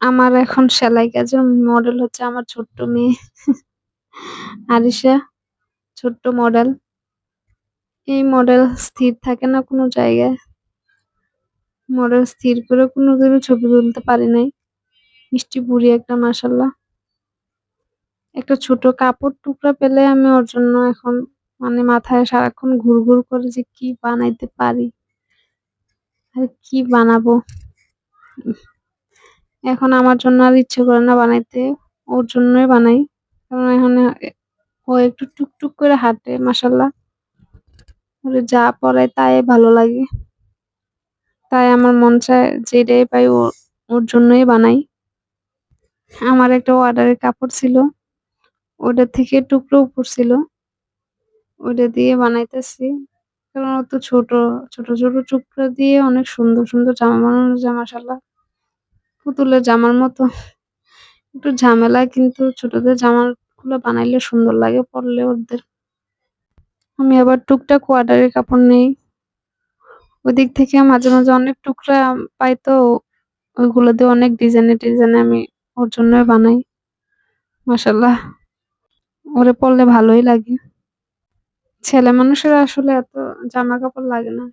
আমার এখন সেলাই কাজের মডেল হচ্ছে আমার ছোট্ট মেয়ে। আরিশা, ছোট্ট মডেল এই মডেল স্থির থাকে না কোনো জায়গায়। মডেল স্থির করে কোনোদিনও ছবি তুলতে পারি নাই। মিষ্টি বুড়ি একটা মাসাল্লাহ একটা ছোট কাপড় টুকরা পেলে আমি ওর জন্য এখন মানে মাথায় সারাক্ষণ ঘুরঘুর করে যে কি বানাইতে পারি। আর কি বানাবো? এখন আমার জন্য আর ইচ্ছে করে না বানাইতে, ওর জন্যই বানাই। কারণ এখন ও একটু টুকটুক করে হাঁটে মাসাল্লাহ ওরে যা পরে তাই ভালো লাগে। তাই আমার মন চায় যেটাই পাই ও, ওর জন্যই বানাই। আমার একটা অর্ডারের কাপড় ছিল, ওটা থেকে টুকরো উপর ছিল। ওটা দিয়ে বানাইতেছি। কারণ ও তো ছোট ছোট ছোট টুকরো দিয়ে অনেক সুন্দর সুন্দর জামা বানানো যায় মাসাল্লাহ পুতুলের জামার মতো। একটু ঝামেলা, কিন্তু ছোটদের জামারগুলো বানাইলে সুন্দর লাগে পরলে ওদের। আমি আবার টুকটাক কোয়ার্টারের কাপড় নেই। ওদিক থেকে মাঝে মাঝে অনেক টুকরা পাই তো, ওইগুলো দিয়ে অনেক ডিজাইনে ডিজাইনে আমি ওর জন্যই বানাই। মাসাল্লাহ ওরে পরলে ভালোই লাগে। ছেলে মানুষের আসলে এত জামা কাপড় লাগে না।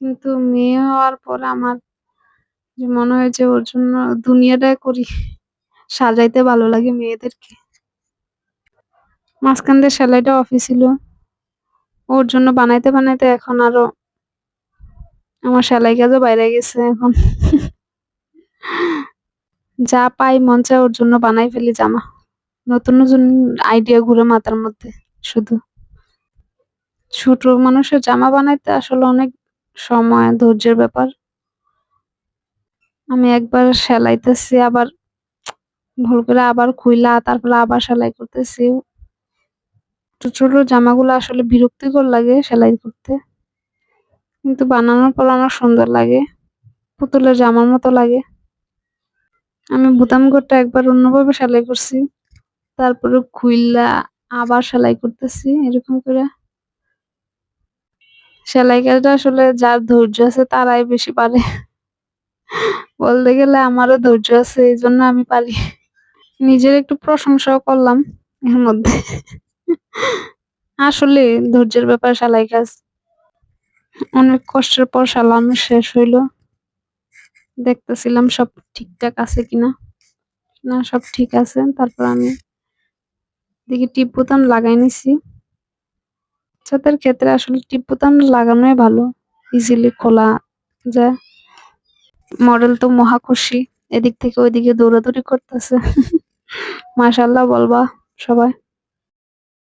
কিন্তু মেয়ে হওয়ার পর আমার যে মনে হয় যে ওর জন্য দুনিয়াটাই করি। সাজাইতে ভালো লাগে মেয়েদেরকে। মাঝখান দিয়ে সেলাইটা অফিস ছিল। ওর জন্য বানাইতে বানাইতে এখন আরও আমার সেলাই কাজও বাইরে গেছে এখন। যা পাই মন চায় ওর জন্য বানাই ফেলি জামা। নতুন নতুন আইডিয়া ঘুরে মাথার মধ্যে শুধু। ছোট মানুষের জামা বানাইতে আসলে অনেক সময় ধৈর্যের ব্যাপার। আমি একবার সেলাইতেছি, আবার ভুল করে আবার খুইলা, তারপরে আবার সেলাই করতেছি। ছোট ছোট জামাগুলো আসলে বিরক্তিকর লাগে সেলাই করতে। কিন্তু বানানোর পর অনেক সুন্দর লাগে, পুতুলের জামার মতো লাগে। আমি বুতাম করতে একবার অন্যভাবে সেলাই করছি, তারপরে খুইলা আবার সেলাই করতেছি এরকম করে। সেলাই কাজটা আসলে যার ধৈর্য আছে তারাই বেশি পারে। বলতে গেলে আমারও ধৈর্য আছে, এই জন্য আমি পারি। নিজের একটু প্রশংসাও করলাম এর মধ্যে। আসলে ধৈর্যের ব্যাপার সালাই কাজ। অনেক কষ্টের পর সালানো শেষ হইল। দেখতেছিলাম সব ঠিকঠাক আছে কিনা। না, সব ঠিক আছে। তারপর আমি দেখি টিপ বোতাম লাগাই নিছি। ছাতের ক্ষেত্রে আসলে টিপ বোতাম লাগানোই ভালো। ইজিলি খোলা যায়। মডেল তো মহা খুশি। এদিক থেকে ওইদিকে দৌড়াদৌড়ি করতেছে। মাশাল্লাহ বলবা সবাই।